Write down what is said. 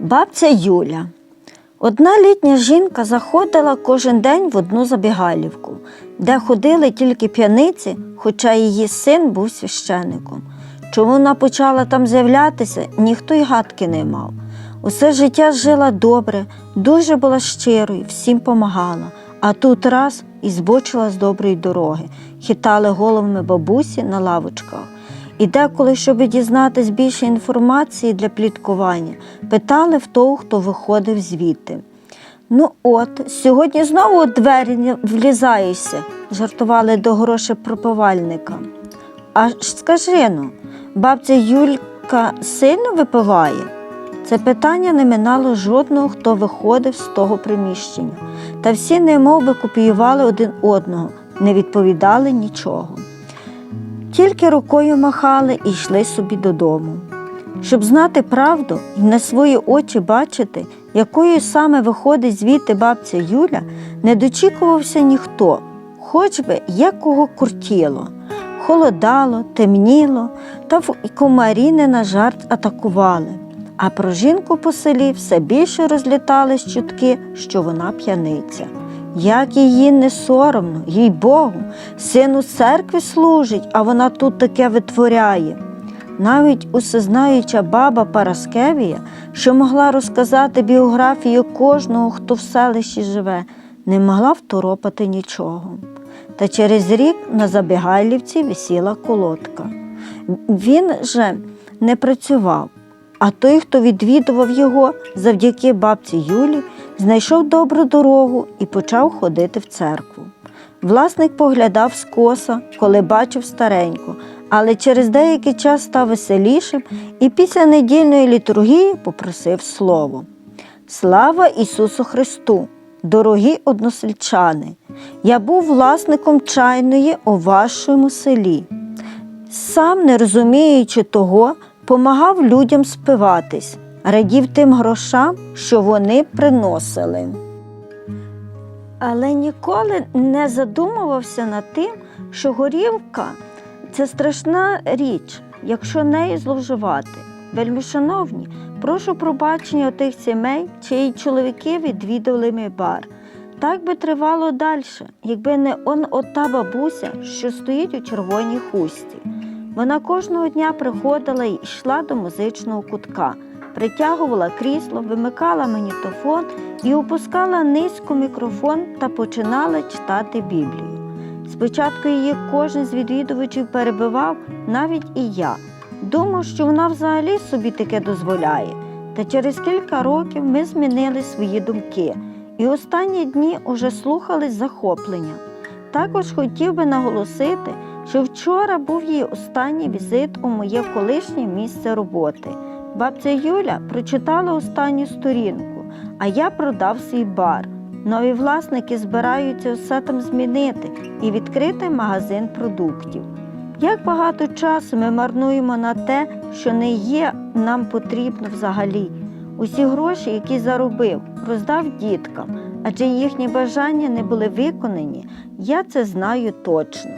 Бабця Юля. Одна літня жінка заходила кожен день в одну забігалівку, де ходили тільки п'яниці, хоча її син був священником. Чому вона почала там з'являтися, ніхто й гадки не мав. Усе життя жила добре, дуже була щирою, всім помагала, а тут раз і збочила з доброї дороги, хитали головами бабусі на лавочках. І деколи, щоб дізнатись більше інформації для пліткування, питали в того, хто виходив звідти. Ну от, сьогодні знову у двері влізаєшся, жартували до гроші пропивальника. А скажи ну, бабця Юлька сильно випиває? Це питання не минало жодного, хто виходив з того приміщення. Та всі немов би копіювали один одного, не відповідали нічого. Тільки рукою махали і йшли собі додому. Щоб знати правду і на свої очі бачити, якою саме виходить звідти бабця Юля, не дочікувався ніхто, хоч би як кого куртіло. Холодало, темніло, та в комарі не на жарт атакували. А про жінку по селі все більше розлітались чутки, що вона п'яниця. Як її не соромно, їй Богу, син у церкві служить, а вона тут таке витворяє. Навіть усезнаюча баба Параскевія, що могла розказати біографію кожного, хто в селищі живе, не могла второпати нічого. Та через рік на Забігайлівці висіла колодка. Він же не працював, а той, хто відвідував його завдяки бабці Юлі, знайшов добру дорогу і почав ходити в церкву. Власник поглядав скоса, коли бачив стареньку, але через деякий час став веселішим і після недільної літургії попросив слово. Слава Ісусу Христу! Дорогі односельчани! Я був власником чайної у вашому селі. Сам, не розуміючи того, помагав людям спиватись, радів тим грошам, що вони приносили. Але ніколи не задумувався над тим, що горівка це страшна річ, якщо нею зловживати. Вельми шановні, прошу пробачення тих сімей, чиї чоловіки відвідували мій бар. Так би тривало далі, якби не он ота бабуся, що стоїть у червоній хусті. Вона кожного дня приходила і йшла до музичного кутка, притягувала крісло, вимикала магнітофон і опускала низько мікрофон та починала читати Біблію. Спочатку її кожен з відвідувачів перебивав, навіть і я. Думав, що вона взагалі собі таке дозволяє. Та через кілька років ми змінили свої думки і останні дні уже слухали з захопленням. Також хотів би наголосити, що вчора був її останній візит у моє колишнє місце роботи. Бабця Юля прочитала останню сторінку, а я продав свій бар. Нові власники збираються усе там змінити і відкрити магазин продуктів. Як багато часу ми марнуємо на те, що не є нам потрібно взагалі. Усі гроші, які заробив, роздав діткам, адже їхні бажання не були виконані, я це знаю точно.